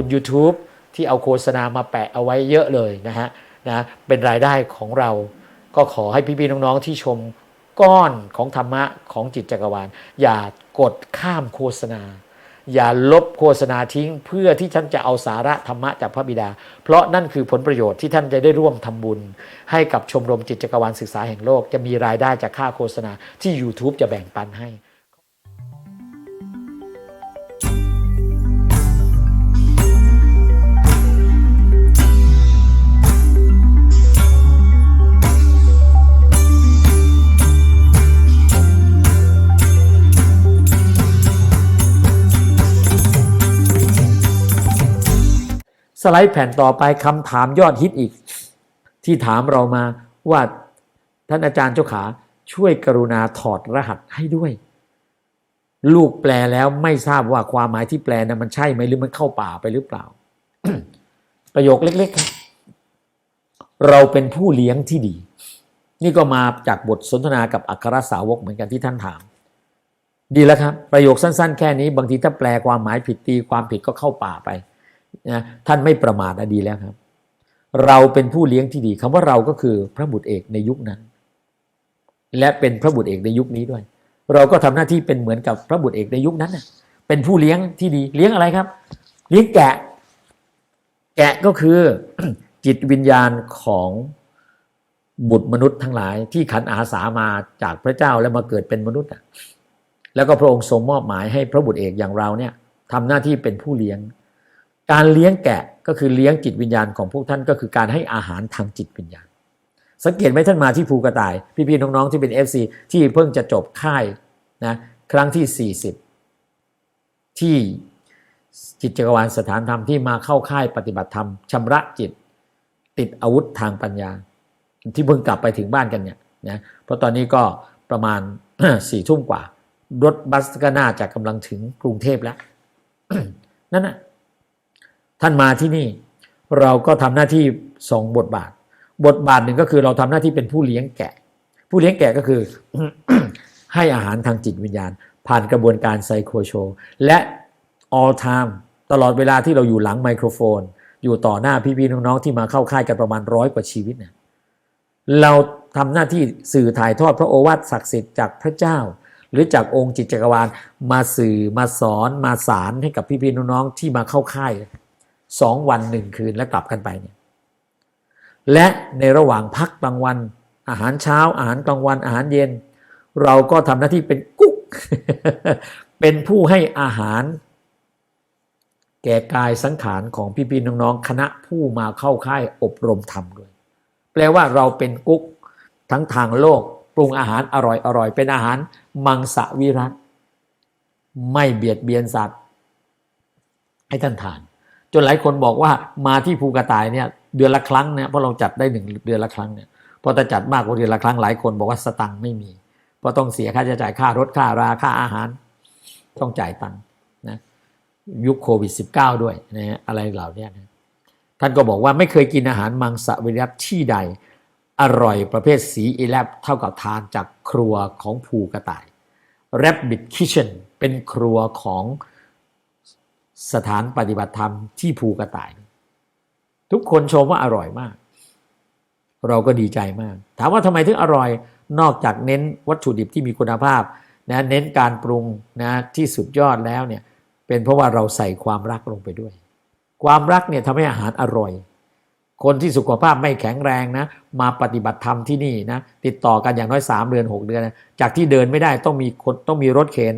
คุณ YouTube ที่เอาโฆษณามาแปะเอาไว้เยอะเลยนะฮะนะเป็นรายได้ของเรา ก็ขอให้พี่ๆน้องๆที่ชมก้อนของธรรมะของจิตจักรวาล อย่ากดข้ามโฆษณา อย่าลบโฆษณาทิ้ง เพื่อที่ท่านจะเอาสาระธรรมะจากพระบิดา เพราะนั่นคือผลประโยชน์ที่ท่านจะได้ร่วมทำบุญ ให้กับชมรมจิตจักรวาลศึกษาแห่งโลก จะมีรายได้จากค่าโฆษณาที่ YouTube จะแบ่งปันให้ สไลด์แผ่นต่อไปคำถามยอดฮิตอีก ที่ถามเรามาว่าท่านอาจารย์เจ้าขาช่วยกรุณาถอดรหัสให้ด้วย ลูกแปลแล้วไม่ทราบว่าความหมายที่แปลนะมันใช่ไหมหรือมันเข้าป่าไปหรือเปล่า ประโยคเล็กๆครับเราเป็นผู้เลี้ยงที่ดี นี่ก็มาจากบทสนทนากับอัครสาวกเหมือนกันที่ท่านถาม ดีแล้วครับ ประโยคสั้น ๆ แค่นี้ บางทีถ้าแปลความหมายผิดตีความผิดก็เข้าป่าไป นะท่านไม่ประมาทนะดีแล้วครับ เราเป็นผู้เลี้ยงที่ดีคำว่าเราก็คือพระบุตรเอกในยุคนั้น และเป็นพระบุตรเอกในยุคนี้ด้วย เราก็ทำหน้าที่เป็นเหมือนกับพระบุตรเอกในยุคนั้นนะเป็นผู้เลี้ยงที่ดีเลี้ยงอะไรครับ เลี้ยงแกะ แกะก็คือจิตวิญญาณของบุตรมนุษย์ทั้งหลายที่ขันอาสามาจากพระเจ้าแล้วมาเกิดเป็นมนุษย์แล้วก็พระองค์ทรงมอบหมายให้พระบุตรเอกอย่างเราเนี่ยทำหน้าที่เป็นผู้เลี้ยง การเลี้ยงแกะก็คือเลี้ยงจิตวิญญาณของพวกท่านก็คือการให้อาหารทางจิตวิญญาณ สังเกตไหมท่านมาที่ภูกระต่าย พี่ๆน้องๆที่เป็น FC ที่เพิ่งจะจบค่ายนะครั้งที่ 40 ที่จิตจักรวาลสถานธรรมที่มาเข้าค่ายปฏิบัติธรรมชำระจิต ติดอาวุธทางปัญญา ที่เพิ่งกลับไปถึงบ้านกันเนี่ยนะเพราะตอนนี้ก็ประมาณสี่ทุ่มกว่า รถบัสก็น่าจะกำลังถึงกรุงเทพแล้ว นั่นนะ ท่านมาที่นี่ เราก็ทำหน้าที่สองบทบาท บทบาทหนึ่งก็คือเราทำหน้าที่เป็นผู้เลี้ยงแกะ ผู้เลี้ยงแกะก็คือให้อาหารทางจิตวิญญาณ ผ่านกระบวนการไซโคโชและ all time ตลอดเวลาที่เราอยู่หลังไมโครโฟน อยู่ต่อหน้าพี่ๆน้องๆที่มาเข้าค่ายกันประมาณร้อยกว่าชีวิตเนี่ยเราทำหน้าที่สื่อถ่ายทอดพระโอวาทศักดิ์สิทธิ์จากพระเจ้า หรือจากองค์จิตจักรวาลมาสื่อมาสอนมาสารให้กับพี่ๆน้องๆที่มาเข้าค่าย สองวันหนึ่งคืนแล้วกลับกันไปเนี่ยและในระหว่างพักกลางวัน อาหารเช้า อาหารกลางวัน อาหารเย็น เราก็ทำหน้าที่เป็นกุ๊ก เป็นผู้ให้อาหาร แก่กายสังขารของพี่ๆน้องๆคณะผู้มาเข้าค่ายอบรมธรรมด้วย แปลว่าเราเป็นกุ๊กทั้งทางโลกปรุงอาหารอร่อยๆเป็นอาหารมังสวิรัตไม่เบียดเบียนสัตว์ ให้ท่านทาน จนหลายคนบอกว่ามาที่ภูกระต่ายเนี่ยเดือนละครั้งเนี่ยเพราะเราจัดได้หนึ่งเดือนละครั้งเนี่ยพอจะจัดมากกว่าเดือนละครั้งหลายคนบอกว่าสตังค์ไม่มีเพราะต้องเสียค่าใช้จ่ายค่ารถค่าราค่าอาหาร ต้องจ่ายตังค์นะยุคโควิด -19 ด้วยนะฮะอะไรเหล่านี้นะท่านก็บอกว่าไม่เคยกินอาหารมังสวิรัตที่ใด อร่อยประเภทสีอีแลบเท่ากับทานจากครัวของภูกระต่าย Rabbit Kitchen เป็นครัวของ สถานปฏิบัติธรรมที่ภูกระต่าย ทุกคนชมว่าอร่อยมาก เราก็ดีใจมาก ถามว่าทำไมถึงอร่อยนอกจากเน้นวัตถุดิบที่มีคุณภาพนะเน้นการปรุงนะที่สุดยอดแล้วเนี่ยเป็นเพราะว่าเราใส่ความรักลงไปด้วย ความรักเนี่ยทำให้อาหารอร่อย คนที่สุขภาพไม่แข็งแรงนะ มาปฏิบัติธรรมที่นี่นะติดต่อกันอย่างน้อย 3 เดือน 6 เดือนนะจากที่เดินไม่ได้ต้องมีคนต้องมีรถเข็น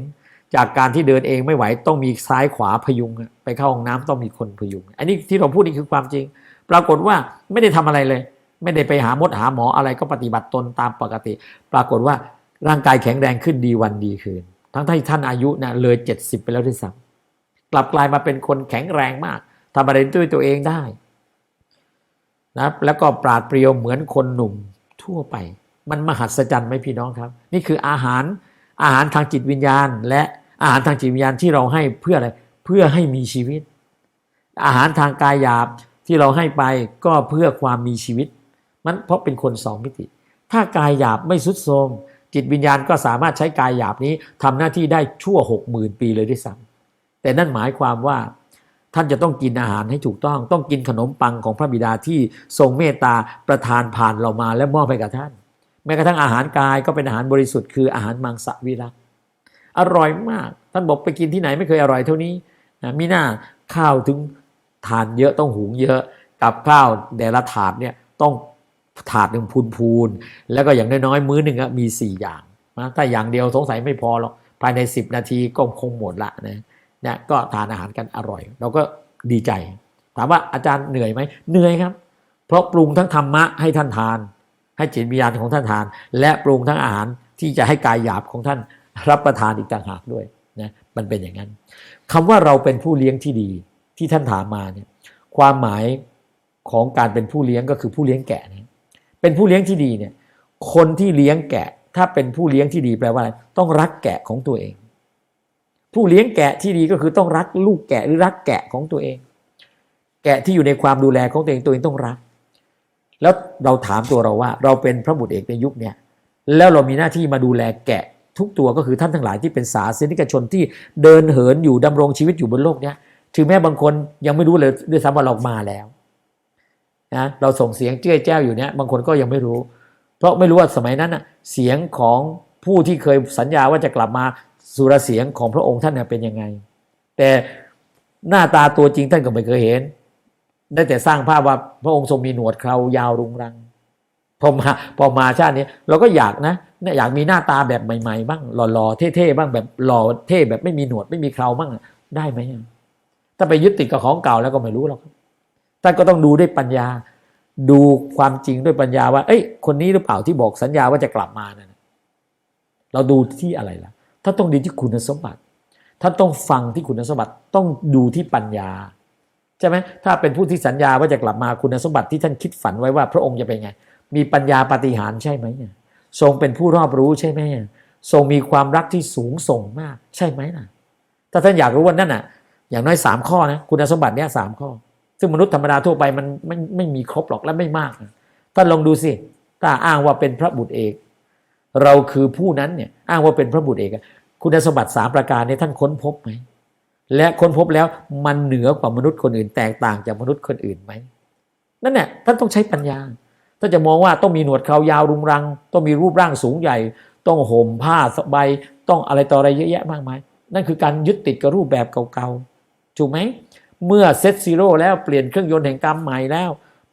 จากการที่เดินเองไม่ไหวต้องมีซ้ายขวาพยุง ไปเข้าห้องน้ำต้องมีคนพยุง อันนี้ที่เราพูดนี่คือความจริง ปรากฏว่าไม่ได้ทำอะไรเลย ไม่ได้ไปหามดหาหมออะไรก็ปฏิบัติตนตามปกติ ปรากฏว่าร่างกายแข็งแรงขึ้นดีวันดีคืน ทั้งที่ท่านอายุนะเลย 70 ไปแล้วด้วยซ้ำกลับกลายมาเป็นคนแข็งแรงมากทำอะไรด้วยตัวเองได้นะแล้วก็ปราดเปรียวเหมือนคนหนุ่มทั่วไป มันมหัศจรรย์ไหมพี่น้องครับ นี่คืออาหารอาหารทางจิตวิญญาณและ อาหารทางจิตวิญญาณที่เราให้เพื่ออะไรเพื่อให้มีชีวิต อาหารทางกายหยาบที่เราให้ไปก็เพื่อความมีชีวิต มันเพราะเป็นคนสองมิติ ถ้ากายหยาบไม่สุดโทมจิตวิญญาณก็สามารถใช้กายหยาบนี้ทำหน้าที่ได้ชั่วหกหมื่นปีเลยด้วยซ้ำแต่นั่นหมายความว่าท่านจะต้องกินอาหารให้ถูกต้อง ต้องกินขนมปังของพระบิดาที่ทรงเมตตาประทานผ่านเรามาและมอบให้กับท่าน แม้กระทั่งอาหารกายก็เป็นอาหารบริสุทธิ์คืออาหารมังสวิรัต อร่อยมาก ท่านบอกไปกินที่ไหนไม่เคยอร่อยเท่านี้นะมีหน้าข้าวถึงทานเยอะต้องหุงเยอะ กับข้าวแต่ละถาดเนี่ยต้องถาดหนึ่งพูนๆแล้วก็อย่างน้อยๆ มื้อหนึ่งอะมีสี่อย่างนะถ้าอย่างเดียวสงสัยไม่พอหรอกภายใน 10 นาทีก็คงหมดละนะเนี่ยก็ทานอาหารกันอร่อย เราก็ดีใจ ถามว่าอาจารย์เหนื่อยไหมเหนื่อยครับ เพราะปรุงทั้งธรรมะให้ท่านทาน ให้จิตวิญญาณของท่านทาน และปรุงทั้งอาหารที่จะให้กายหยาบของท่าน รับประทานอีกต่างหากด้วยนะมันเป็นอย่างนั้นคำว่าเราเป็นผู้เลี้ยงที่ดีที่ท่านถามมาเนี่ยความหมายของการเป็นผู้เลี้ยงก็คือผู้เลี้ยงแกะนะเป็นผู้เลี้ยงที่ดีเนี่ยคนที่เลี้ยงแกะ ถ้าเป็นผู้เลี้ยงที่ดีแปลว่าอะไรต้องรักแกะของตัวเอง ผู้เลี้ยงแกะที่ดีก็คือต้องรักลูกแกะหรือรักแกะของตัวเอง แกะที่อยู่ในความดูแลของตัวเองตัวเองต้องรัก แล้วเราถามตัวเราว่า เราเป็นพระบุตรเอกในยุคเนี้ยแล้วเรามีหน้าที่มาดูแลแกะ ทุกตัวก็คือท่านทั้งหลายที่เป็นสาสนิกชนที่เดินเหินอยู่ดำรงชีวิตอยู่บนโลกเนี้ยถึงแม้บางคนยังไม่รู้เลยด้วยซ้ำว่าเรามาแล้วนะเราส่งเสียงเจ้ยแจ้วอยู่เนี้ยบางคนก็ยังไม่รู้ เพราะไม่รู้ว่าสมัยนั้นนะเสียงของผู้ที่เคยสัญญาว่าจะกลับมาสุรเสียงของพระองค์ท่านเป็นยังไง แต่หน้าตาตัวจริงท่านก็ไม่เคยเห็น ได้แต่สร้างภาพว่าพระองค์ทรงมีหนวดเครายาวรุงรังพอมาพอมาชาตินี้เราก็อยากนะ เนี่ยอยากมีหน้าตาแบบใหม่ๆบ้างหล่อๆเท่ๆบ้างแบบหล่อเท่แบบไม่มีหนวดไม่มีเคราบ้างได้ไหมถ้าไปยึดติดกับของเก่าแล้วก็ไม่รู้หรอกท่านก็ต้องดูด้วยปัญญา ดูความจริงด้วยปัญญาว่า เอ้ย คนนี้หรือเปล่าที่บอกสัญญาว่าจะกลับมานะเราดูที่อะไรล่ะถ้าต้องดูที่คุณสมบัติท่านต้องฟังที่คุณสมบัติต้องดูที่ปัญญาใช่ไหมถ้าเป็นผู้ที่สัญญาว่าจะกลับมาคุณสมบัติที่ท่านคิดฝันไว้ว่า พระองค์จะเป็นไง มีปัญญาปฏิหารใช่ไหม ทรงเป็นผู้รอบรู้ใช่ไหมทรงมีความรักที่สูงส่งมาก ใช่ไหมนะถ้าท่านอยากรู้ว่านั่นน่ะ อย่างน้อยสามข้อนะคุณสมบัติเนี้ยสามข้อ ซึ่งมนุษย์ธรรมดาทั่วไปมันไม่ไม่มีครบหรอกและไม่มากท่านลองดูสิถ้าอ้างว่าเป็นพระบุตรเอก เราคือผู้นั้นเนี่ยอ้างว่าเป็นพระบุตรเอกคุณสมบัติสามประการนี้ท่านค้นพบไหมและค้นพบแล้วมันเหนือกว่ามนุษย์คนอื่น แตกต่างจากมนุษย์คนอื่นไหมนั่นแหละท่านต้องใช้ปัญญา ถ้าจะมองว่าต้องมีหนวดเขายาวรุงรัง ต้องมีรูปร่างสูงใหญ่ ต้องห่มผ้าสบายต้องอะไรต่ออะไรเยอะแยะมากมาย นั่นคือการยึดติดกับรูปแบบเก่าๆถูกไหมเมื่อเซตซีโร่แล้วเปลี่ยนเครื่องยนต์แห่งกรรมใหม่แล้ว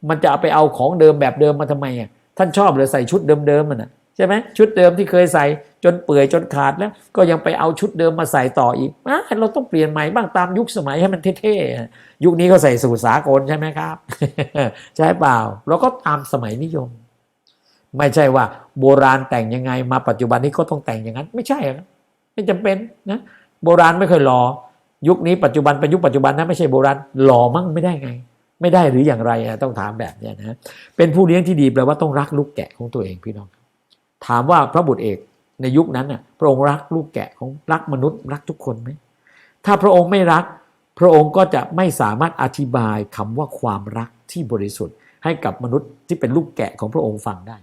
มันจะเอาไปเอาของเดิมแบบเดิมมาทำไมอะท่านชอบเลยใส่ชุดเดิมๆมันอะ ใช่ไหมชุดเดิมที่เคยใส่จนเปื่อยจนขาดแล้ว ก็ยังไปเอาชุดเดิมมาใส่ต่ออีกอเราต้องเปลี่ยนใหม่บ้างตามยุคสมัยให้มันเท่ๆยุคนี้เขาใส่สูทสากลใช่ไหมครับ ใช่เปล่าเราก็ตามสมัยนิยม ไม่ใช่ว่า โบราณแต่งยังไงมาปัจจุบันนี้ก็ต้องแต่งอย่างนั้น ไม่ใช่ครับไม่จำเป็นนะโบราณไม่เคยรอยุคนี้ปัจจุบันเป็นยุคปัจจุบันนะไม่ใช่โบราณหล่อมั่งไม่ได้ไง ไม่ได้หรืออย่างไรต้องถามแบบนี้นะเป็นผู้เลี้ยงที่ดีแปลว่าต้องรักลูกแกะของตัวเองพี่น้อง ถามว่าพระบุตรเอกในยุคนั้นน่ะพระองค์รักลูกแกะของรักมนุษย์รักทุกคนไหมถ้าพระองค์ไม่รัก พระองค์ก็จะไม่สามารถอธิบายคำว่าความรักที่บริสุทธิ์ ให้กับมนุษย์ที่เป็นลูกแกะของพระองค์ฟังได้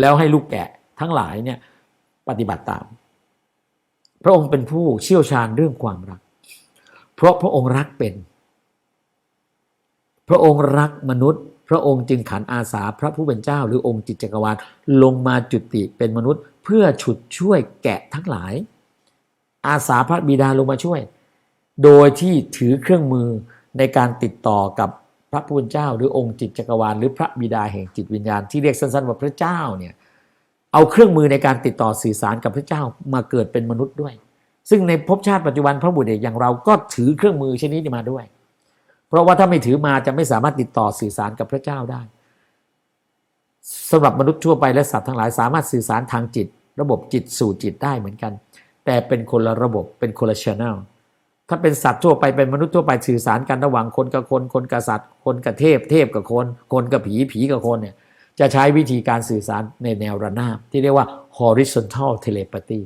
แล้วให้ลูกแกะทั้งหลายเนี่ยปฏิบัติตาม พระองค์เป็นผู้เชี่ยวชาญเรื่องความรัก เพราะพระองค์รักเป็น พระองค์รักมนุษย์ ระองค์จึงขันอาสาพระผู้เป็นเจ้า หรือองค์จิตจักรวาลลงมาจุติเป็นมนุษย์ เพื่อฉุดช่วยแกะทั้งหลาย อาสาพระบิดาลงมาช่วย โดยที่ถือเครื่องมือในการติดต่อกับพระผู้เป็นเจ้า หรือองค์จิตจักรวาลหรือพระบิดาแห่งจิตวิญญาณที่เรียกสั้นๆว่าพระเจ้าเนี่ยเอาเครื่องมือในการติดต่อสื่อสารกับพระเจ้ามาเกิดเป็นมนุษย์ด้วย ซึ่งในภพชาติปัจจุบันพระบุตรเอกอย่างเราก็ถือเครื่องมือชนิดนี้มาด้วย เพราะว่าถ้าไม่ถือมาจะไม่สามารถติดต่อสื่อสารกับพระเจ้าได้สำหรับมนุษย์ทั่วไปและสัตว์ทั้งหลาย สามารถสื่อสารทางจิต ระบบจิตสู่จิตได้เหมือนกัน แต่เป็นคนละระบบเป็นคนละชแนลถ้าเป็นสัตว์ทั่วไปเป็นมนุษย์ทั่วไปสื่อสารกันระหว่างคนกับคนคนกับสัตว์ คนกับเทพ เทพกับคน คนกับผีผีกับคนเนี่ยจะใช้วิธีการสื่อสารในแนวระนาบที่เรียกว่า horizontal telepathy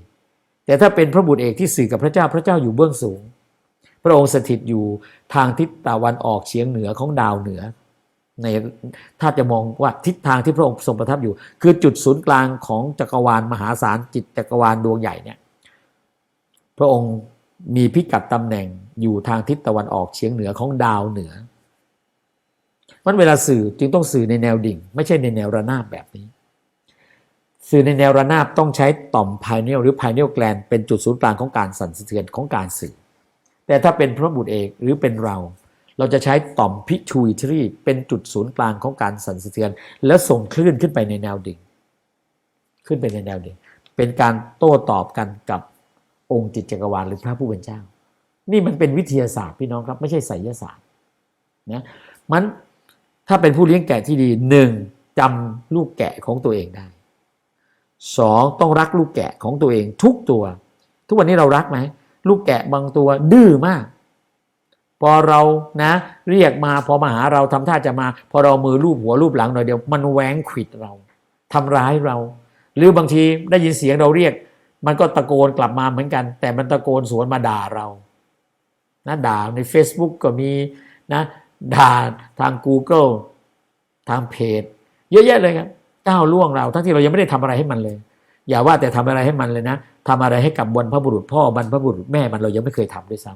แต่ถ้าเป็นพระบุตรเอกที่สื่อกับพระเจ้าพระเจ้าอยู่เบื้องสูง พระองค์สถิตอยู่ทางทิศตะวันออกเฉียงเหนือของดาวเหนือ ในถ้าจะมองว่าทิศทางที่พระองค์ทรงประทับอยู่ คือจุดศูนย์กลางของจักรวาลมหาศาลจิตจักรวาลดวงใหญ่เนี่ยพระองค์มีพิกัดตำแหน่งอยู่ทางทิศตะวันออกเฉียงเหนือของดาวเหนือมันเวลาสื่อจึงต้องสื่อในแนวดิ่ง ไม่ใช่ในแนวระนาบแบบนี้ สื่อในแนวระนาบต้องใช้ต่อมไพเนียลหรือไพเนียลแกลนเป็นจุดศูนย์กลางของการสั่นสะเทือนของการสื่อ แต่ถ้าเป็นพระบุตรเอกหรือเป็นเรา เราจะใช้ต่อมพิชูอิทรีเป็นจุดศูนย์กลางของการสั่นสะเทือน แล้วส่งคลื่นขึ้นไปในแนวดิ่ง ขึ้นไปในแนวดิ่ง เป็นการโต้ตอบกันกับองค์จิตจักรวาลหรือพระผู้เป็นเจ้า นี่มันเป็นวิทยาศาสตร์พี่น้องครับ ไม่ใช่ไสยศาสตร์นะมันถ้าเป็นผู้เลี้ยงแกะที่ดีหนึ่งจำลูกแกะของตัวเองได้สองต้องรักลูกแกะของตัวเองทุกตัว ทุกวันนี้เรารักไหม ลูกแกะบางตัวดื้อมาก พอเรานะ เรียกมาพอมาหาเราทำท่าจะมา พอเรามือรูปหัวรูปหลังหน่อยเดียว มันแหวงขิดเราทำร้ายเรา หรือบางทีได้ยินเสียงเราเรียก มันก็ตะโกนกลับมาเหมือนกัน แต่มันตะโกนสวนมาด่าเรานะด่าใน Facebook ก็มีนะด่าทาง Google ทางเพจ เยอะแยะเลยครับก้าวล่วงเรา ทั้งที่เรายังไม่ได้ทำอะไรให้มันเลย อย่าว่าแต่ทำอะไรให้มันเลยนะทำอะไรให้กับบรรพบุรุษพ่อบรรพบุรุษแม่มันเรายังไม่เคยทำด้วยซ้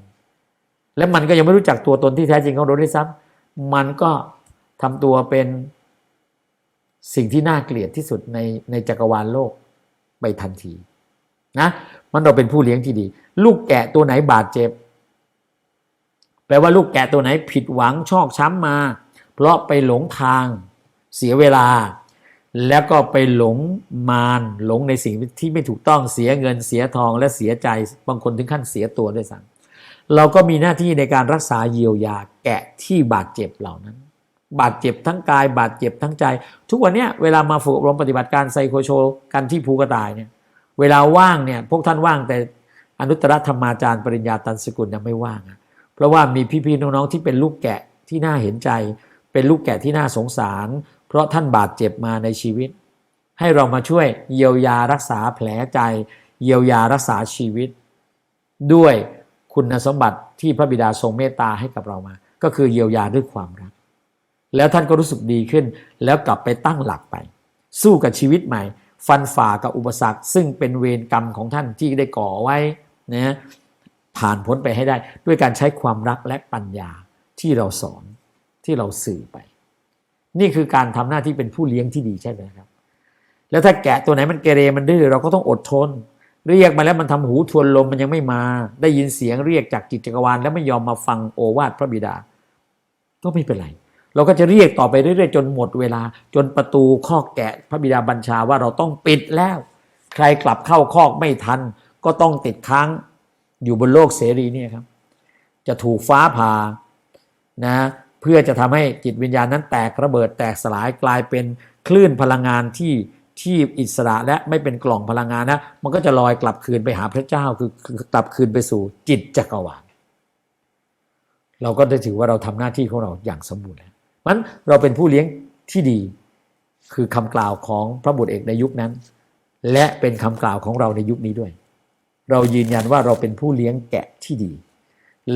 ำและมันก็ยังไม่รู้จักตัวตนที่แท้จริงของเราด้วยซ้ำมันก็ทำตัวเป็นสิ่งที่น่าเกลียดที่สุดในในจักรวาลโลกไปทันทีนะมันเราเป็นผู้เลี้ยงที่ดี ลูกแกะตัวไหนบาดเจ็บ แปลว่าลูกแกะตัวไหนผิดหวังชอกช้ำมา เพราะไปหลงทางเสียเวลา แล้วก็ไปหลงมารหลงในสิ่งที่ไม่ถูกต้องเสียเงินเสียทองและเสียใจบางคนถึงขั้นเสียตัวด้วยซ้ำเราก็มีหน้าที่ในการรักษาเยียวยาแกะที่บาดเจ็บเหล่านั้น บาดเจ็บทั้งกาย บาดเจ็บทั้งใจ ทุกวันนี้เวลามาฝึกอบรมปฏิบัติการไซโคโชกันที่ภูกระต่ายเนี่ยเวลาว่างเนี่ยพวกท่านว่างแต่อนุตตรธรรมาจารย์ปริญญาตันสกุลยังไม่ว่าง เพราะว่ามีพี่ๆน้องๆที่เป็นลูกแกะที่น่าเห็นใจ เป็นลูกแกะที่น่าสงสาร เพราะท่านบาดเจ็บมาในชีวิต ให้เรามาช่วยเยียวยารักษาแผลใจ เยียวยารักษาชีวิต ด้วยคุณสมบัติที่พระบิดาทรงเมตตาให้กับเรามา ก็คือเยียวยาด้วยความรัก แล้วท่านก็รู้สึกดีขึ้น แล้วกลับไปตั้งหลักไป สู้กับชีวิตใหม่ ฟันฝ่ากับอุปสรรค ซึ่งเป็นเวรกรรมของท่านที่ได้ก่อไว้นะผ่านพ้นไปให้ได้ ด้วยการใช้ความรักและปัญญาที่เราสอนที่เราสื่อไป นี่คือการทำหน้าที่เป็นผู้เลี้ยงที่ดีใช่ไหมครับ แล้วถ้าแกะตัวไหนมันเกเรมันดื้อเราก็ต้องอดทน เรียกมาแล้วมันทำหูทวนลมมันยังไม่มา ได้ยินเสียงเรียกจากจิตจักรวาลแล้วไม่ยอมมาฟังโอวาทพระบิดา ก็ไม่เป็นไร เราก็จะเรียกต่อไปเรื่อยๆจนหมดเวลา จนประตูข้อกแกะพระบิดาบัญชาว่าเราต้องปิดแล้ว ใครกลับเข้าคอกไม่ทัน ก็ต้องติดค้างอยู่บนโลกเสรีเนี่ยครับ จะถูกฟ้าผ่านะ เพื่อจะทำให้จิตวิญญาณนั้นแตกระเบิดแตกสลายกลายเป็นคลื่นพลังงานที่ที่อิสระและไม่เป็นกล่องพลังงานนะ มันก็จะลอยกลับคืนไปหาพระเจ้าคือกลับคืนไปสู่จิตจักรวาลเราก็ได้ถือว่าเราทำหน้าที่ของเราอย่างสมบูรณ์แล้วมันเราเป็นผู้เลี้ยงที่ดี คือคำกล่าวของพระบุตรเอกในยุคนั้น และเป็นคำกล่าวของเราในยุคนี้ด้วย เรายืนยันว่าเราเป็นผู้เลี้ยงแกะที่ดี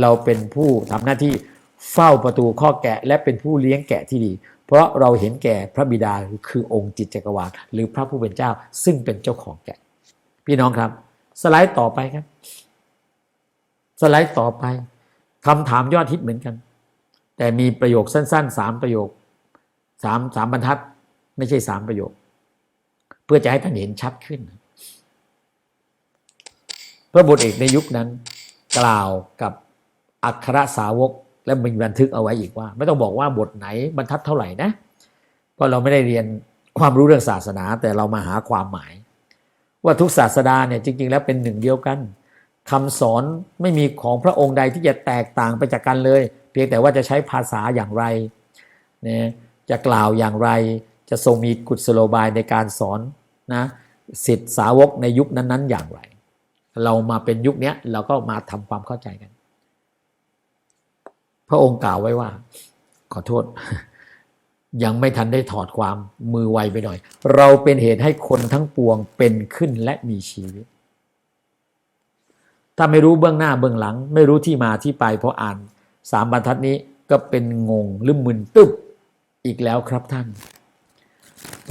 เราเป็นผู้ทำหน้าที่ เฝ้าประตูข้อแกะและเป็นผู้เลี้ยงแกะที่ดี เพราะเราเห็นแก่พระบิดาคือองค์จิตจักรวาลหรือพระผู้เป็นเจ้าซึ่งเป็นเจ้าของแกะ พี่น้องครับ สไลด์ต่อไปครับ สไลด์ต่อไปคำถามยอดฮิตเหมือนกัน แต่มีประโยคสั้นๆสามประโยคสามสามบรรทัด ไม่ใช่สามประโยค เพื่อจะให้ท่านเห็นชัดขึ้น พระบุตรเอกในยุคนั้น กล่าวกับอัครสาวก และมีบันทึกเอาไว้อีกว่า ไม่ต้องบอกว่าบทไหนบรรทัดเท่าไหร่นะเพราะเราไม่ได้เรียนความรู้เรื่องศาสนาแต่เรามาหาความหมาย ว่าทุกศาสดาเนี่ยจริง ๆ แล้วเป็นหนึ่งเดียวกันคำสอนไม่มีของพระองค์ใดที่จะแตกต่างไปจากกันเลย เพียงแต่ว่าจะใช้ภาษาอย่างไรเนี่ยจะกล่าวอย่างไร จะทรงมีกุศโลบายในการสอนนะสิทธิสาวกในยุคนั้น ๆ อย่างไร เรามาเป็นยุคนี้เราก็มาทำความเข้าใจกัน พระองค์กล่าวไว้ว่า ขอโทษ ยังไม่ทันได้ถอดความมือไวไปหน่อย เราเป็นเหตุให้คนทั้งปวงเป็นขึ้นและมีชีวิต ถ้าไม่รู้เบื้องหน้าเบื้องหลัง ไม่รู้ที่มาที่ไปเพออ่านสามบรรทัดนี้ก็เป็นงงหรือมึนตึ๊บอีกแล้วครับท่าน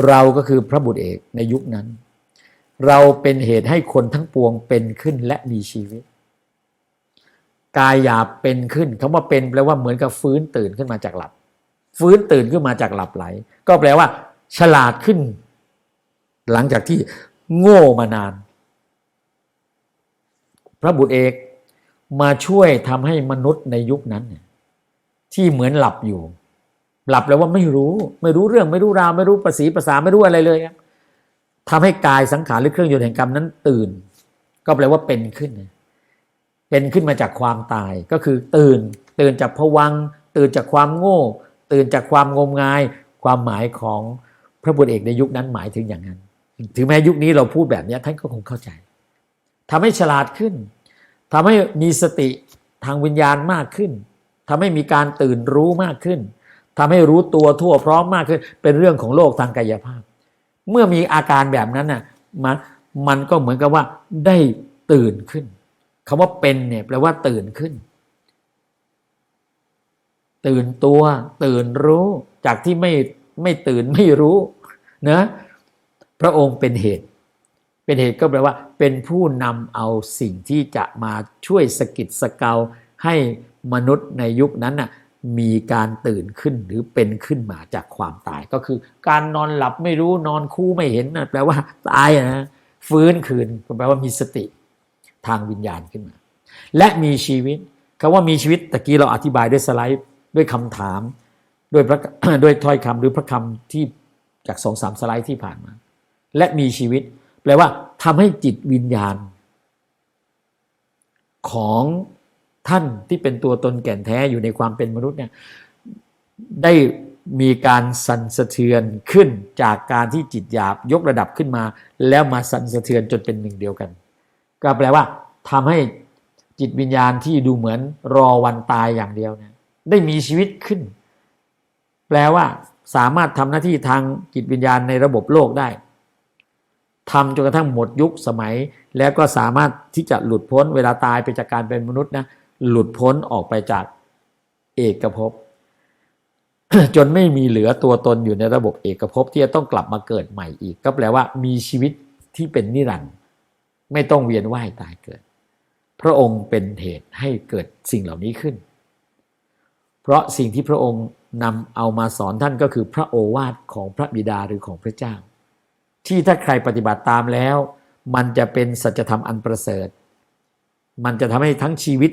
เราก็คือพระบุตรเอกในยุคนั้น เราเป็นเหตุให้คนทั้งปวงเป็นขึ้นและมีชีวิต กายหยาบเป็นขึ้นคำว่าเป็นแปลว่าเหมือนกับฟื้นตื่นขึ้นมาจากหลับ ฟื้นตื่นขึ้นมาจากหลับไหล ก็แปลว่า ฉลาดขึ้น หลังจากที่โง่มานาน พระบุตรเอกมาช่วยทำให้มนุษย์ในยุคนั้นที่เหมือนหลับอยู่ หลับแล้วว่าไม่รู้ ไม่รู้เรื่องไม่รู้ราว ไม่รู้ภาษีภาษาไม่รู้อะไรเลยครับทำให้กายสังขารหรือเครื่องยนต์แห่งกรรมนั้นตื่น ก็แปลว่าเป็นขึ้น เป็นขึ้นมาจากความตายก็คือตื่น ตื่นจากผวัง ตื่นจากความโง่ ตื่นจากความงมงาย ความหมายของพระบุตรเอกในยุคนั้นหมายถึงอย่างนั้น ถึงแม้ยุคนี้เราพูดแบบนี้ท่านก็คงเข้าใจทำให้ฉลาดขึ้นทำให้มีสติทางวิญญาณมากขึ้นทำให้มีการตื่นรู้มากขึ้นทำให้รู้ตัวทั่วพร้อมมากขึ้น เป็นเรื่องของโลกทางกายภาพ เมื่อมีอาการแบบนั้นน่ะมันมันก็เหมือนกับว่าได้ตื่นขึ้น คำว่าเป็นเนี่ยแปลว่าตื่นขึ้น ตื่นตัว ตื่นรู้ จากที่ไม่ไม่ตื่นไม่รู้นะพระองค์เป็นเหตุ เป็นเหตุก็แปลว่า เป็นผู้นำเอาสิ่งที่จะมาช่วยสกิดสเกาให้มนุษย์ในยุคนั้นน่ะมีการตื่นขึ้นหรือเป็นขึ้นมาจากความตายก็คือ การนอนหลับไม่รู้นอนคู่ไม่เห็นนะแปลว่าตายนะฟื้นคืนก็แปลว่ามีสติ ทางวิญญาณขึ้นมา และมีชีวิตคำว่ามีชีวิตตะกี้เราอธิบายด้วยสไลด์ด้วยคำถามด้วยพระด้วยถ้อยคำหรือพระคำที่จากสองสามสไลด์ที่ผ่านมา และมีชีวิต แปลว่าทำให้จิตวิญญาณ ของท่านที่เป็นตัวตนแก่นแท้อยู่ในความเป็นมนุษย์เนี่ยได้มีการสั่นสะเทือนขึ้นจากการที่จิตหยาบยกระดับขึ้นมา แล้วมาสั่นสะเทือนจนเป็นหนึ่งเดียวกัน ก็แปลว่าทำให้จิตวิญญาณที่ดูเหมือนรอวันตายอย่างเดียวเนี่ยได้มีชีวิตขึ้น แปลว่า สามารถทำหน้าที่ทางจิตวิญญาณในระบบโลกได้ทำจนกระทั่งหมดยุคสมัย แล้วก็สามารถที่จะหลุดพ้นเวลาตายไปจากการเป็นมนุษย์นะหลุดพ้นออกไปจากเอกภพจนไม่มีเหลือตัวตนอยู่ในระบบเอกภพที่จะต้องกลับมาเกิดใหม่อีก ก็แปลว่ามีชีวิตที่เป็นนิรันดร์ ไม่ต้องเวียนว่ายตายเกิด พระองค์เป็นเหตุให้เกิดสิ่งเหล่านี้ขึ้น เพราะสิ่งที่พระองค์นำเอามาสอนท่านก็คือพระโอวาทของพระบิดาหรือของพระเจ้า ที่ถ้าใครปฏิบัติตามแล้ว มันจะเป็นสัจธรรมอันประเสริฐ มันจะทำให้ทั้งชีวิต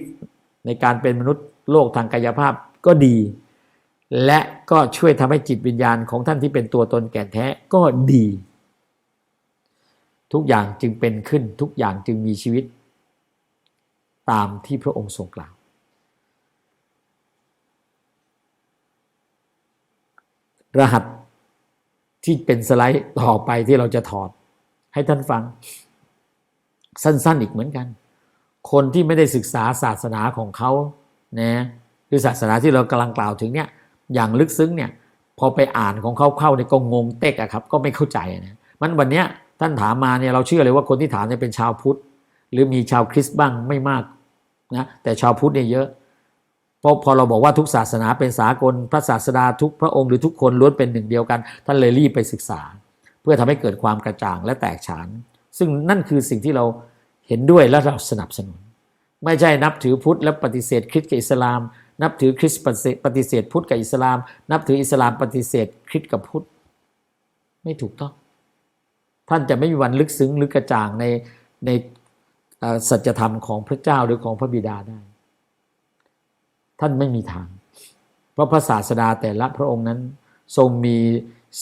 ในการเป็นมนุษย์โลกทางกายภาพก็ดี และก็ช่วยทำให้จิตวิญญาณของท่านที่เป็นตัวตนแก่นแท้ก็ดี ทุกอย่างจึงเป็นขึ้นทุกอย่างจึงมีชีวิต ตามที่พระองค์ทรงกล่าว รหัสที่เป็นสไลด์ต่อไปที่เราจะถอด ให้ท่านฟัง สั้นๆอีกเหมือนกัน คนที่ไม่ได้ศึกษาศาสนาของเขานะคือศาสนาที่เรากำลังกล่าวถึงเนี่ยอย่างลึกซึ้งเนี่ยพอไปอ่านของเขาเข้าเนี่ยก็งงเต๊กอะครับ ก็ไม่เข้าใจนะมันวันเนี้ย ท่านถามมาเนี่ยเราเชื่อเลยว่าคนที่ถามเนี่ยเป็นชาวพุทธ หรือมีชาวคริสต์บ้างไม่มากนะแต่ชาวพุทธเนี่ยเยอะเพราะพอเราบอกว่าทุกศาสนาเป็นสากลพระศาสดาทุกพระองค์หรือทุกคนล้วนเป็นหนึ่งเดียวกัน ท่านเลยรีบไปศึกษา เพื่อทำให้เกิดความกระจ่างและแตกฉาน ซึ่งนั่นคือสิ่งที่เราเห็นด้วยและเราสนับสนุน ไม่ใช่นับถือพุทธแล้วปฏิเสธคริสต์กับอิสลาม นับถือคริสต์ปฏิเสธพุทธกับอิสลาม นับถืออิสลามปฏิเสธคริสต์กับพุทธ ไม่ถูกต้อง ท่านจะไม่มีวันลึกซึ้งหรือกระจ่างในในสัจธรรมของพระเจ้าหรือของพระบิดาได้ ท่านไม่มีทาง เพราะพระศาสดาแต่ละพระองค์นั้น ทรงมี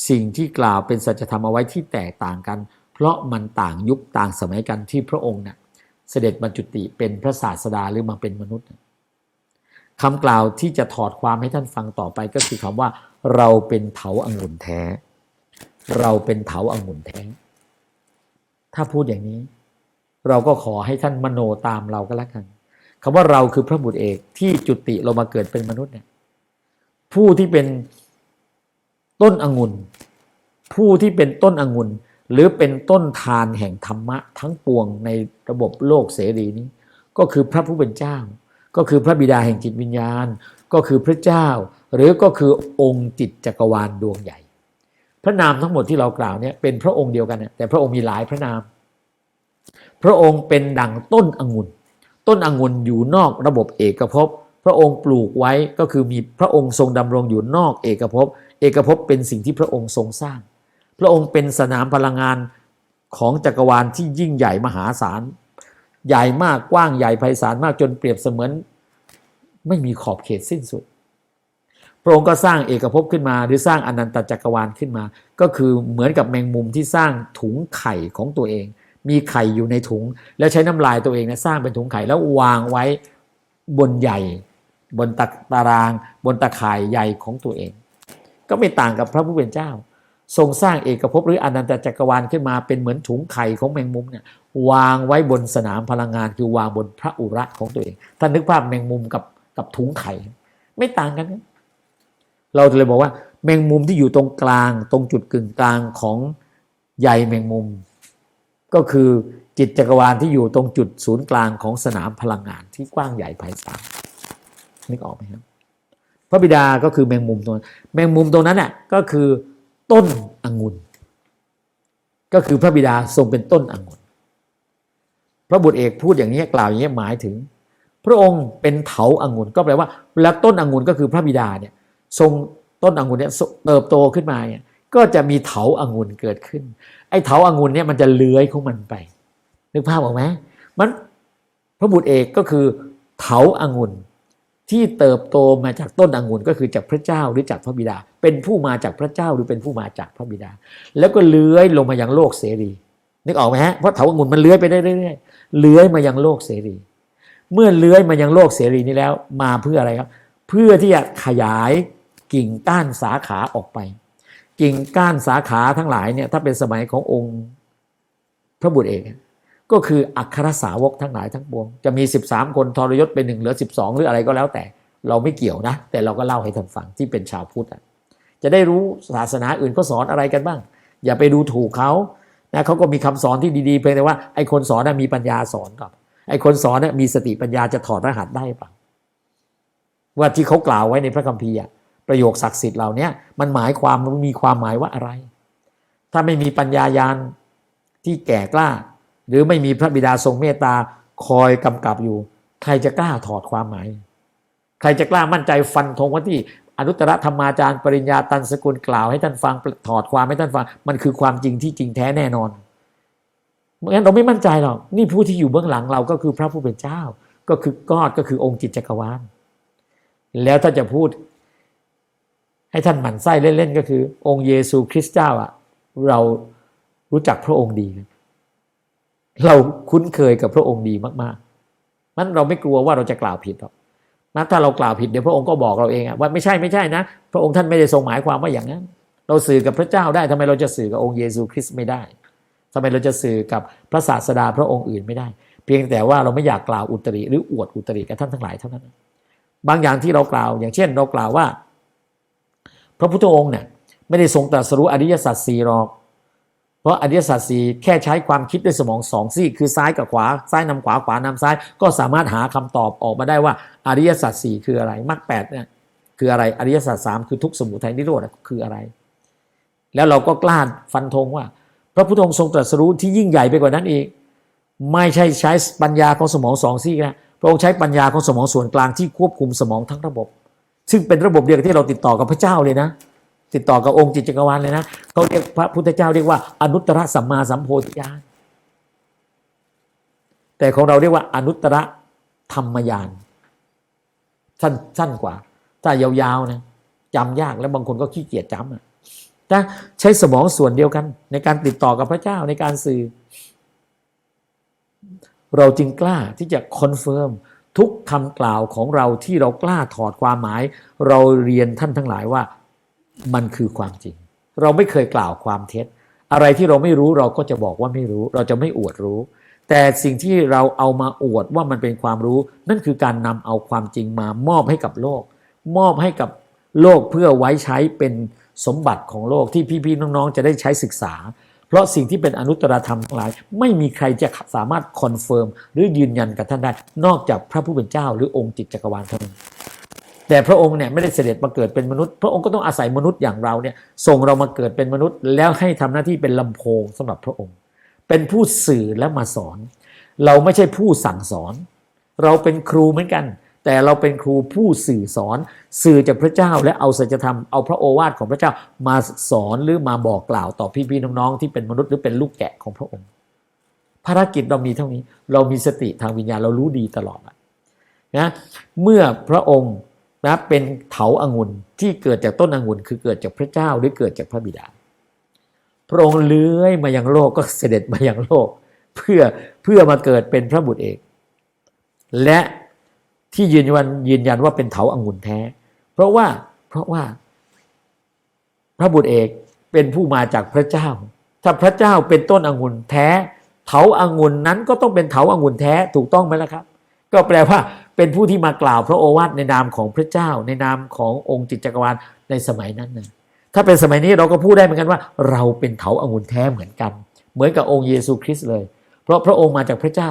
สิ่งที่กล่าวเป็นสัจธรรมเอาไว้ที่แตกต่างกัน เพราะมันต่างยุคต่างสมัยกันที่พระองค์เนี่ยเสด็จบรรจุติเป็นพระศาสดาหรือมาเป็นมนุษย์คำกล่าวที่จะถอดความให้ท่านฟังต่อไปก็คือคำว่า เราเป็นเถาอังุ่นแท้ เราเป็นเถาอังุ่นแท้ ถ้าพูดอย่างนี้ เราก็ขอให้ท่านมโนตามเราก็แล้วกันคำว่าเราคือพระบุตรเอกที่จุติเรามาเกิดเป็นมนุษย์เนี่ยผู้ที่เป็นต้นองุ่นผู้ที่เป็นต้นองุ่นหรือเป็นต้นทานแห่งธรรมะทั้งปวงในระบบโลกเสรีนี้ ก็คือพระผู้เป็นเจ้า ก็คือพระบิดาแห่งจิตวิญญาณ ก็คือพระเจ้า หรือก็คือองค์จิตจักรวาลดวงใหญ่ ระนามทั้งหมดที่เรากล่าวเนี่ยเป็นพระองค์เดียวกันแต่พระองค์มีหลายพระนาม พระองค์เป็นดั่งต้นองุ่น ต้นองุ่นอยู่นอกระบบเอกภพ พระองค์ปลูกไว้ก็คือมีพระองค์ทรงดำรงอยู่นอกเอกภพ เอกภพเป็นสิ่งที่พระองค์ทรงสร้าง พระองค์เป็นสนามพลังงานของจักรวาลที่ยิ่งใหญ่มหาศาล ใหญ่มากกว้างใหญ่ไพศาลมากจนเปรียบเสมือน ไม่มีขอบเขตสิ้นสุด พระองค์ก็สร้างเอกภพขึ้นมา หรือสร้างอนันตจักรวาลขึ้นมา ก็คือเหมือนกับแมงมุมที่สร้างถุงไข่ของตัวเอง มีไข่อยู่ในถุง แล้วใช้น้ำลายตัวเองนะสร้างเป็นถุงไข่แล้ววางไว้บนใหญ่ บนตะตาราง บนตะข่ายใหญ่ของตัวเอง ก็ไม่ต่างกับพระผู้เป็นเจ้า ทรงสร้างเอกภพหรืออนันตจักรวาลขึ้นมาเป็นเหมือนถุงไข่ของแมงมุมเนี่ยวางไว้บนสนามพลังงาน คือวางบนพระอุระของตัวเองท่านนึกภาพแมงมุมกับกับถุงไข่ ไม่ต่างกันนะ เราเลยบอกว่าแมงมุมที่อยู่ตรงกลาง ตรงจุดกึ่งกลางของใยแมงมุม ก็คือจิตจักรวาลที่อยู่ตรงจุดศูนย์กลางของสนามพลังงานที่กว้างใหญ่ไพศาลนึกออกไหมครับพระบิดาก็คือแมงมุมตรงนั้นแมงมุมตรงนั้นน่ะก็คือต้นองุ่นก็คือพระบิดาทรงเป็นต้นองุ่นพระบุตรเอกพูดอย่างนี้กล่าวอย่างนี้หมายถึง พระองค์เป็นเถาองุ่นก็แปลว่าแล้วต้นองุ่นก็คือพระบิดาเนี่ย ทรงต้นองุ่นเนี่ยเติบโตขึ้นมาเนี่ยก็จะมีเถาองุ่นเกิดขึ้น ไอ้เถาองุ่นเนี่ยมันจะเลื้อยของมันไป นึกภาพออกไหมมันพระบุตรเอกก็คือเถาองุ่นที่เติบโตมาจากต้นองุ่นก็คือจากพระเจ้าหรือจากพระบิดา เป็นผู้มาจากพระเจ้าหรือเป็นผู้มาจากพระบิดา แล้วก็เลื้อยลงมายังโลกเสรี นึกออกไหมฮะเพราะเถาองุ่นมันเลื้อยไปได้เรื่อยๆเลื้อยมายังโลกเสรี เมื่อเลื้อยมายังโลกเสรีนี้แล้ว มาเพื่ออะไรครับ เพื่อที่จะขยาย กิ่งก้านสาขาออกไป กิ่งก้านสาขาทั้งหลายเนี่ยถ้าเป็นสมัยขององค์พระบุตรเอกก็คืออัครสาวกทั้งหลายทั้งปวง จะมี 13 คนทรยศเป็นหนึ่งเหลือ 12 หรืออะไรก็แล้วแต่ เราไม่เกี่ยวนะ แต่เราก็เล่าให้ท่านฟังที่เป็นชาวพุทธจะได้รู้ศาสนาอื่นก็สอนอะไรกันบ้าง อย่าไปดูถูกเขานะเขาก็มีคำสอนที่ดีๆเพียงแต่ว่าไอ้คนสอนนะมีปัญญาสอนครับไอ้คนสอนนะมีสติปัญญาจะถอดรหัสได้ปล่าว่าที่เขากล่าวไว้ในพระคัมภีร์ ประโยคศักดิ์สิทธิ์เหล่านี้มันหมายความมันมีความหมายว่าอะไร ถ้าไม่มีปัญญายาณที่แก่กล้า หรือไม่มีพระบิดาทรงเมตตาคอยกำกับอยู่ ใครจะกล้าถอดความหมาย ใครจะกล้ามั่นใจฟันธงว่าที่อนุตตรธรรมาจารย์ ปริญญาตันสกุลกล่าวให้ท่านฟังถอดความให้ท่านฟัง มันคือความจริงที่จริงแท้แน่นอนงั้นเราไม่มั่นใจหรอกนี่ผู้ที่อยู่เบื้องหลังเราก็คือพระผู้เป็นเจ้า ก็คือกอดก็คือองค์จิตจักรวาลแล้วถ้าจะพูด ให้ท่านหมั่นไส้เล่นๆก็คือ องค์เยซูคริสต์เจ้าอะเรารู้จักพระองค์ดี เราคุ้นเคยกับพระองค์ดีมากๆมันเราไม่กลัวว่าเราจะกล่าวผิดหรอกนะถ้าเรากล่าวผิดเดี๋ยวพระองค์ก็บอกเราเองอะว่าไม่ใช่ไม่ใช่นะ พระองค์ท่านไม่ได้ทรงหมายความว่าอย่างนั้น เราสื่อกับพระเจ้าได้ทำไมเราจะสื่อกับองค์เยซูคริสต์ไม่ได้ทำไมเราจะสื่อกับพระศาสดาพระองค์อื่นไม่ได้ เพียงแต่ว่าเราไม่อยากกล่าวอุตริหรืออวดอุตริกับท่านทั้งหลายเท่านั้น บางอย่างที่เรากล่าว อย่างเช่น เรากล่าวว่า พระพุทธองค์เนี่ยไม่ได้ทรงตรัสรู้อริยสัจสี่หรอก เพราะอริยสัจสี่แค่ใช้ความคิดด้วยสมองสองซี่คือซ้ายกับขวา ซ้ายนำขวาขวานำซ้าย ก็สามารถหาคำตอบออกมาได้ว่าอริยสัจสี่คืออะไรมรรคแปดเนี่ยคืออะไรอริยสัจสามคือทุกสมุทัยนิโรธคืออะไร แล้วเราก็กล้าฟันธงว่า พระพุทธองค์ทรงตรัสรู้ที่ยิ่งใหญ่ไปกว่านั้นอีกไม่ใช่ใช้ปัญญาของสมองสองซี่นะพระองค์ใช้ปัญญาของสมองส่วนกลางที่ควบคุมสมองทั้งระบบ ซึ่งเป็นระบบเดียวกับที่เราติดต่อกับพระเจ้าเลยนะ ติดต่อกับองค์จิตจักรวาลเลยนะเขาเรียกพระพุทธเจ้าเรียกว่าอนุตตรสัมมาสัมโพธิญาณแต่ของเราเรียกว่าอนุตตรธรรมญาณสั้นสั้นกว่า ถ้ายาวๆนะจำยากแล้วบางคนก็ขี้เกียจจำอะนะใช้สมองส่วนเดียวกัน ในการติดต่อกับพระเจ้าในการสื่อ เราจึงกล้าที่จะคอนเฟิร์ม ทุกคำกล่าวของเราที่เรากล้าถอดความหมาย เราเรียนท่านทั้งหลายว่ามันคือความจริง เราไม่เคยกล่าวความเท็จ อะไรที่เราไม่รู้เราก็จะบอกว่าไม่รู้ เราจะไม่อวดรู้ แต่สิ่งที่เราเอามาอวดว่ามันเป็นความรู้ นั่นคือการนำเอาความจริงมามอบให้กับโลก มอบให้กับโลกเพื่อไว้ใช้เป็นสมบัติของโลกที่พี่ๆน้องๆ จะได้ใช้ศึกษา เพราะสิ่งที่เป็นอนุตตรธรรมทั้งหลาย ไม่มีใครจะสามารถคอนเฟิร์มหรือยืนยันกับท่านได้ นอกจากพระผู้เป็นเจ้า หรือองค์จิตจักรวาลเท่านั้นแต่พระองค์เนี่ยไม่ได้เสด็จมาเกิดเป็นมนุษย์ พระองค์ก็ต้องอาศัยมนุษย์อย่างเราเนี่ยส่งเรามาเกิดเป็นมนุษย์ แล้วให้ทำหน้าที่เป็นลำโพงสำหรับพระองค์ เป็นผู้สื่อและมาสอน เราไม่ใช่ผู้สั่งสอน เราเป็นครูเหมือนกัน แต่เราเป็นครูผู้สื่อสอน สื่อจากพระเจ้าและเอาสัจธรรมเอาพระโอวาทของพระเจ้ามาสอนหรือมาบอกกล่าวต่อพี่ๆน้องๆที่เป็นมนุษย์หรือเป็นลูกแกะของพระองค์ ภารกิจเรามีเท่านี้ เรามีสติทางวิญญาณเรารู้ดีตลอดนะเมื่อพระองค์นะเป็นเถาอางุ่นที่เกิดจากต้นองุ่นคือเกิดจากพระเจ้าหรือเกิดจากพระบิดา พระองค์เลื้อยมายังโลกก็เสด็จมายังโลก เพื่อเพื่อมาเกิดเป็นพระบุตรเอกและ ที่ยืนยันยืนยันว่าเป็นเถาอางุ่นแท้ เพราะว่าเพราะว่า พระบุตรเอกเป็นผู้มาจากพระเจ้า ถ้าพระเจ้าเป็นต้นอังุ่นแท้ เถาอางุ่นนั้นก็ต้องเป็นเถาอางุ่นแท้ถูกต้องไหมล่ะครับ ก็แปลว่าเป็นผู้ที่มากล่าวพระโอวาทในนามของพระเจ้า ในนามขององค์จิตจักรวาลในสมัยนั้นนะถ้าเป็นสมัยนี้เราก็พูดได้เหมือนกันว่า เราเป็นเถาอางุ่นแท้เหมือนกัน เหมือนกับองค์เยซูคริสต์เลย เพราะพระองค์มาจากพระเจ้า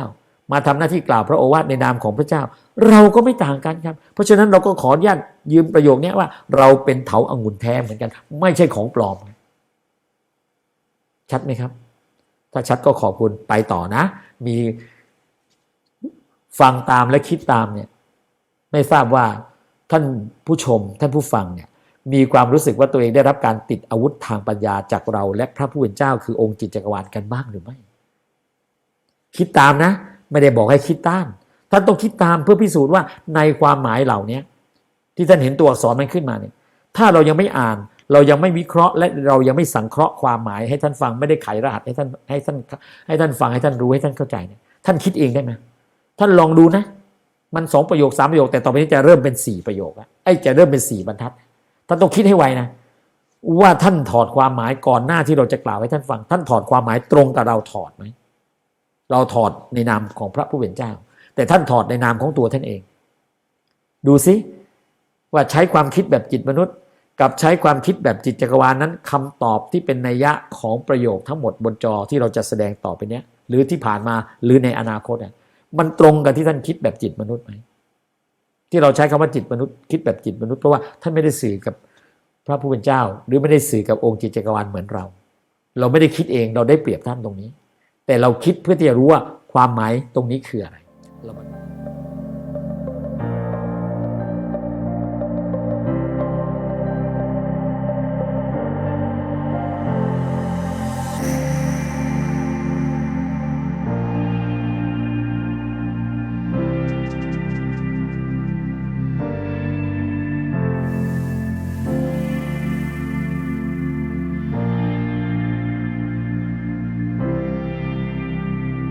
มาทำหน้าที่กล่าวพระโอวาทในนามของพระเจ้า เราก็ไม่ต่างกันครับ เพราะฉะนั้นเราก็ขออนุญาตยืมประโยคนี้ว่า เราเป็นเถาอางุ่นแท้เหมือนกัน ไม่ใช่ของปลอม ชัดไหมครับ ถ้าชัดก็ขอบคุณไปต่อนะ มีฟังตามและคิดตามเนี่ยไม่ทราบว่าท่านผู้ชมท่านผู้ฟังเนี่ยมีความรู้สึกว่าตัวเองได้รับการติดอาวุธทางปัญญาจากเรา และพระผู้เป็นเจ้าคือองค์จิตจักรวาลกันบ้างหรือไม่ คิดตามนะ ไม่ได้บอกให้คิดต้านท่านต้องคิดตามเพื่อพิสูจน์ว่าในความหมายเหล่านี้ที่ท่านเห็นตัวอักษรมันขึ้นมาเนี่ยถ้าเรายังไม่อ่านเรายังไม่วิเคราะห์ และเรายังไม่สังเคราะห์ความหมาย ให้ท่านฟังไม่ได้ไขรหัสให้ท่านให้ท่านให้ท่านฟังให้ท่านรู้ให้ท่านเข้าใจเนี่ยท่านคิดเองได้ไหมท่านลองดูนะ มันสองประโยคสามประโยค แต่ต่อไปนี้จะเริ่มเป็นสี่ประโยคแล้วไอ้จะเริ่มเป็นสี่บรรทัด ท่านต้องคิดให้ไวนะ ว่าท่านถอดความหมายก่อนหน้าที่เราจะกล่าวให้ท่านฟัง ท่านถอดความหมายตรงกับเราถอดไหม เราถอดในนามของพระผู้เป็นเจ้า แต่ท่านถอดในนามของตัวท่านเอง ดูซิว่าใช้ความคิดแบบจิตมนุษย์ กับใช้ความคิดแบบจิตจักรวาลนั้นคำตอบที่เป็นนัยยะของประโยคทั้งหมดบนจอที่เราจะแสดงต่อไปเนี้ยหรือที่ผ่านมาหรือในอนาคตอะมันตรงกับที่ท่านคิดแบบจิตมนุษย์ไหมที่เราใช้คำว่าจิตมนุษย์คิดแบบจิตมนุษย์เพราะว่าท่านไม่ได้สื่อกับพระผู้เป็นเจ้า หรือไม่ได้สื่อกับองค์จิตจักรวาลเหมือนเรา เราไม่ได้คิดเองเราได้เปรียบท่านตรงนี้ แต่เราคิดเพื่อที่จะรู้ว่าความหมายตรงนี้คืออะไร